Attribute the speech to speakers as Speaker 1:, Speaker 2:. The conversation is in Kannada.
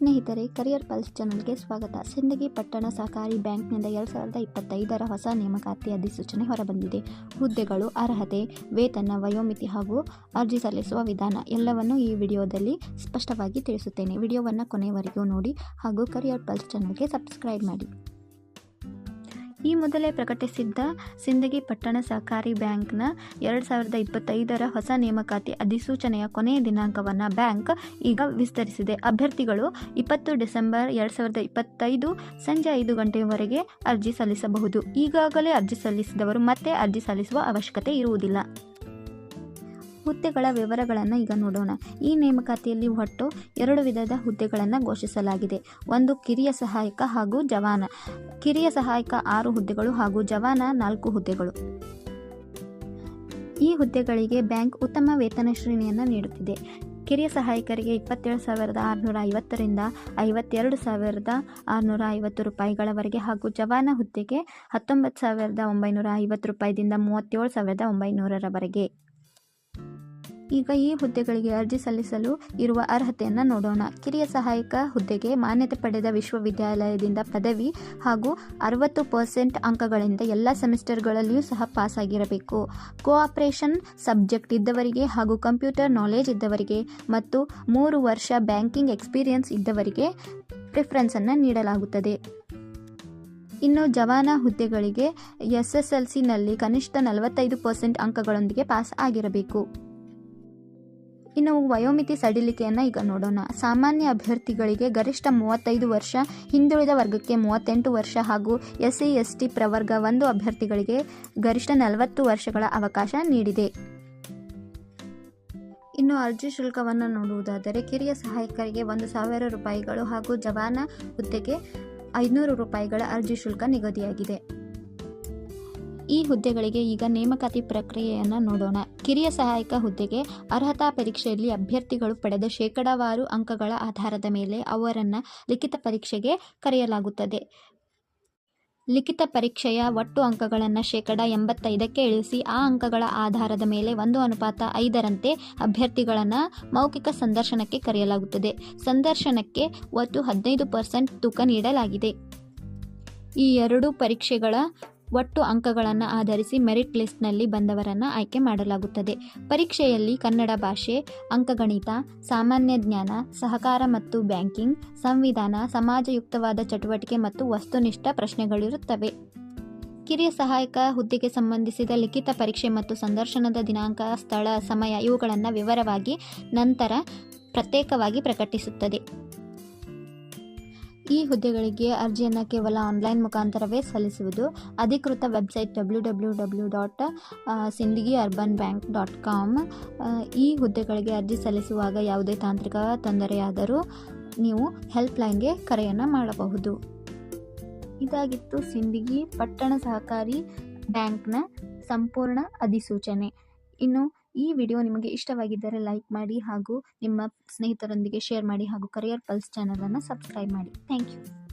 Speaker 1: ಸ್ನೇಹಿತರೆ ಕರಿಯರ್ ಪಲ್ಸ್ ಚಾನಲ್ಗೆ ಸ್ವಾಗತ. ಸಿಂದಗಿ ಪಟ್ಟಣ ಸಹಕಾರಿ ಬ್ಯಾಂಕ್ನಿಂದ ಎರಡು ಸಾವಿರದ ಇಪ್ಪತ್ತೈದರ ಹೊಸ ನೇಮಕಾತಿ ಅಧಿಸೂಚನೆ ಹೊರಬಂದಿದೆ. ಹುದ್ದೆಗಳು, ಅರ್ಹತೆ, ವೇತನ, ವಯೋಮಿತಿ ಹಾಗೂ ಅರ್ಜಿ ಸಲ್ಲಿಸುವ ವಿಧಾನ ಎಲ್ಲವನ್ನು ಈ ವಿಡಿಯೋದಲ್ಲಿ ಸ್ಪಷ್ಟವಾಗಿ ತಿಳಿಸುತ್ತೇನೆ. ವಿಡಿಯೋವನ್ನು ಕೊನೆಯವರೆಗೂ ನೋಡಿ ಹಾಗೂ ಕರಿಯರ್ ಪಲ್ಸ್ ಚಾನಲ್ಗೆ ಸಬ್ಸ್ಕ್ರೈಬ್ ಮಾಡಿ. ಈ ಮೊದಲೇ ಪ್ರಕಟಿಸಿದ್ದ ಸಿಂದಗಿ ಪಟ್ಟಣ ಸಹಕಾರಿ ಬ್ಯಾಂಕ್ನ ಎರಡು ಸಾವಿರದ ಇಪ್ಪತ್ತೈದರ ಹೊಸ ನೇಮಕಾತಿ ಅಧಿಸೂಚನೆಯ ಕೊನೆಯ ದಿನಾಂಕವನ್ನು ಬ್ಯಾಂಕ್ ಈಗ ವಿಸ್ತರಿಸಿದೆ. ಅಭ್ಯರ್ಥಿಗಳು ಇಪ್ಪತ್ತು ಡಿಸೆಂಬರ್ ಎರಡು ಸಾವಿರದ ಇಪ್ಪತ್ತೈದು ಸಂಜೆ ಐದು ಗಂಟೆಯವರೆಗೆ ಅರ್ಜಿ ಸಲ್ಲಿಸಬಹುದು. ಈಗಾಗಲೇ ಅರ್ಜಿ ಸಲ್ಲಿಸಿದವರು ಮತ್ತೆ ಅರ್ಜಿ ಸಲ್ಲಿಸುವ ಅವಶ್ಯಕತೆ ಇರುವುದಿಲ್ಲ. ಹುದ್ದೆಗಳ ವಿವರಗಳನ್ನು ಈಗ ನೋಡೋಣ. ಈ ನೇಮಕಾತಿಯಲ್ಲಿ ಒಟ್ಟು ಎರಡು ವಿಧದ ಹುದ್ದೆಗಳನ್ನು ಘೋಷಿಸಲಾಗಿದೆ. ಒಂದು ಕಿರಿಯ ಸಹಾಯಕ ಹಾಗೂ ಜವಾನ. ಕಿರಿಯ ಸಹಾಯಕ ಆರು ಹುದ್ದೆಗಳು ಹಾಗೂ ಜವಾನ ನಾಲ್ಕು ಹುದ್ದೆಗಳು. ಈ ಹುದ್ದೆಗಳಿಗೆ ಬ್ಯಾಂಕ್ ಉತ್ತಮ ವೇತನ ಶ್ರೇಣಿಯನ್ನು ನೀಡುತ್ತಿದೆ. ಕಿರಿಯ ಸಹಾಯಕರಿಗೆ ಇಪ್ಪತ್ತೇಳು ಸಾವಿರದ ಆರುನೂರ ಐವತ್ತರಿಂದ ಐವತ್ತೆರಡು ಸಾವಿರದ ಆರುನೂರ ಐವತ್ತು ರೂಪಾಯಿಗಳವರೆಗೆ ಹಾಗೂ ಜವಾನ ಹುದ್ದೆಗೆ ಹತ್ತೊಂಬತ್ತು ಸಾವಿರದ ಒಂಬೈನೂರ ಐವತ್ತು ರೂಪಾಯಿದಿಂದ ಮೂವತ್ತೇಳು ಸಾವಿರದ ಒಂಬೈನೂರರವರೆಗೆ. ಈಗ ಈ ಹುದ್ದೆಗಳಿಗೆ ಅರ್ಜಿ ಸಲ್ಲಿಸಲು ಇರುವ ಅರ್ಹತೆಯನ್ನು ನೋಡೋಣ. ಕಿರಿಯ ಸಹಾಯಕ ಹುದ್ದೆಗೆ ಮಾನ್ಯತೆ ಪಡೆದ ವಿಶ್ವವಿದ್ಯಾಲಯದಿಂದ ಪದವಿ ಹಾಗೂ ಅರವತ್ತು ಪರ್ಸೆಂಟ್ ಅಂಕಗಳಿಂದ ಎಲ್ಲ ಸೆಮಿಸ್ಟರ್ಗಳಲ್ಲಿಯೂ ಸಹ ಪಾಸ್ ಆಗಿರಬೇಕು ಕೋಆಪರೇಷನ್ ಸಬ್ಜೆಕ್ಟ್ ಇದ್ದವರಿಗೆ ಹಾಗೂ ಕಂಪ್ಯೂಟರ್ ನಾಲೆಜ್ ಇದ್ದವರಿಗೆ ಮತ್ತು ಮೂರು ವರ್ಷ ಬ್ಯಾಂಕಿಂಗ್ ಎಕ್ಸ್ಪೀರಿಯನ್ಸ್ ಇದ್ದವರಿಗೆ ಪ್ರಿಫರೆನ್ಸನ್ನು ನೀಡಲಾಗುತ್ತದೆ. ಇನ್ನು ಜವಾನ ಹುದ್ದೆಗಳಿಗೆ ಎಸ್ ಎಸ್ ಎಲ್ ಸಿನಲ್ಲಿ ಕನಿಷ್ಠ ನಲವತ್ತೈದು ಪರ್ಸೆಂಟ್ ಅಂಕಗಳೊಂದಿಗೆ ಪಾಸ್ ಆಗಿರಬೇಕು. ಇನ್ನು ವಯೋಮಿತಿ ಸಡಿಲಿಕೆಯನ್ನು ಈಗ ನೋಡೋಣ. ಸಾಮಾನ್ಯ ಅಭ್ಯರ್ಥಿಗಳಿಗೆ ಗರಿಷ್ಠ ಮೂವತ್ತೈದು ವರ್ಷ, ಹಿಂದುಳಿದ ವರ್ಗಕ್ಕೆ ಮೂವತ್ತೆಂಟು ವರ್ಷ ಹಾಗೂ ಎಸ್ ಸಿ ಎಸ್ ಟಿ ಪ್ರವರ್ಗ ಒಂದು ಅಭ್ಯರ್ಥಿಗಳಿಗೆ ಗರಿಷ್ಠ ನಲವತ್ತು ವರ್ಷಗಳ ಅವಕಾಶ ನೀಡಿದೆ. ಇನ್ನು ಅರ್ಜಿ ಶುಲ್ಕವನ್ನು ನೋಡುವುದಾದರೆ ಕಿರಿಯ ಸಹಾಯಕರಿಗೆ ಒಂದು ಸಾವಿರ ರೂಪಾಯಿಗಳು ಹಾಗೂ ಜವಾನ ಹುದ್ದೆಗೆ ಐನೂರು ರೂಪಾಯಿಗಳ ಅರ್ಜಿ ಶುಲ್ಕ ನಿಗದಿಯಾಗಿದೆ. ಈ ಹುದ್ದೆಗಳಿಗೆ ಈಗ ನೇಮಕಾತಿ ಪ್ರಕ್ರಿಯೆಯನ್ನು ನೋಡೋಣ. ಕಿರಿಯ ಸಹಾಯಕ ಹುದ್ದೆಗೆ ಅರ್ಹತಾ ಪರೀಕ್ಷೆಯಲ್ಲಿ ಅಭ್ಯರ್ಥಿಗಳು ಪಡೆದ ಶೇಕಡಾವಾರು ಅಂಕಗಳ ಆಧಾರದ ಮೇಲೆ ಅವರನ್ನು ಲಿಖಿತ ಪರೀಕ್ಷೆಗೆ ಕರೆಯಲಾಗುತ್ತದೆ. ಲಿಖಿತ ಪರೀಕ್ಷೆಯ ಒಟ್ಟು ಅಂಕಗಳನ್ನು ಶೇಕಡ ಎಂಬತ್ತೈದಕ್ಕೆ ಇಳಿಸಿ ಆ ಅಂಕಗಳ ಆಧಾರದ ಮೇಲೆ ಒಂದು ಅನುಪಾತ ಐದರಂತೆ ಅಭ್ಯರ್ಥಿಗಳನ್ನು ಮೌಖಿಕ ಸಂದರ್ಶನಕ್ಕೆ ಕರೆಯಲಾಗುತ್ತದೆ. ಸಂದರ್ಶನಕ್ಕೆ ಒಟ್ಟು ಹದಿನೈದು ಪರ್ಸೆಂಟ್ ತೂಕ ನೀಡಲಾಗಿದೆ. ಈ ಎರಡು ಪರೀಕ್ಷೆಗಳ ಒಟ್ಟು ಅಂಕಗಳನ್ನು ಆಧರಿಸಿ ಮೆರಿಟ್ ಲಿಸ್ಟ್ನಲ್ಲಿ ಬಂದವರನ್ನು ಆಯ್ಕೆ ಮಾಡಲಾಗುತ್ತದೆ. ಪರೀಕ್ಷೆಯಲ್ಲಿ ಕನ್ನಡ ಭಾಷೆ, ಅಂಕಗಣಿತ, ಸಾಮಾನ್ಯ ಜ್ಞಾನ, ಸಹಕಾರ ಮತ್ತು ಬ್ಯಾಂಕಿಂಗ್, ಸಂವಿಧಾನ, ಸಮಾಜಯುಕ್ತವಾದ ಚಟುವಟಿಕೆ ಮತ್ತು ವಸ್ತುನಿಷ್ಠ ಪ್ರಶ್ನೆಗಳಿರುತ್ತವೆ. ಕಿರಿಯ ಸಹಾಯಕ ಹುದ್ದೆಗೆ ಸಂಬಂಧಿಸಿದ ಲಿಖಿತ ಪರೀಕ್ಷೆ ಮತ್ತು ಸಂದರ್ಶನದ ದಿನಾಂಕ, ಸ್ಥಳ, ಸಮಯ ಇವುಗಳನ್ನು ವಿವರವಾಗಿ ನಂತರ ಪ್ರತ್ಯೇಕವಾಗಿ ಪ್ರಕಟಿಸುತ್ತದೆ. ಈ ಹುದ್ದೆಗಳಿಗೆ ಅರ್ಜಿಯನ್ನು ಕೇವಲ ಆನ್ಲೈನ್ ಮುಖಾಂತರವೇ ಸಲ್ಲಿಸುವುದು. ಅಧಿಕೃತ website W W W dot Sindagi urban bank dot com. ಈ ಹುದ್ದೆಗಳಿಗೆ ಅರ್ಜಿ ಸಲ್ಲಿಸುವಾಗ ಯಾವುದೇ ತಾಂತ್ರಿಕ ತೊಂದರೆಯಾದರೂ ನೀವು ಹೆಲ್ಪ್ಲೈನ್ಗೆ ಕರೆಯನ್ನು ಮಾಡಬಹುದು. ಇದಾಗಿತ್ತು ಸಿಂದಗಿ ಪಟ್ಟಣ ಸಹಕಾರಿ ಬ್ಯಾಂಕ್ನ ಸಂಪೂರ್ಣ ಅಧಿಸೂಚನೆ. ಇನ್ನು ಈ ವಿಡಿಯೋ ನಿಮಗೆ ಇಷ್ಟವಾಗಿದ್ದರೆ ಲೈಕ್ ಮಾಡಿ ಹಾಗೂ ನಿಮ್ಮ ಸ್ನೇಹಿತರೊಂದಿಗೆ ಶೇರ್ ಮಾಡಿ ಹಾಗೂ ಕರಿಯರ್ ಪಲ್ಸ್ ಚಾನಲನ್ನು ಸಬ್ಸ್ಕ್ರೈಬ್ ಮಾಡಿ. Thank you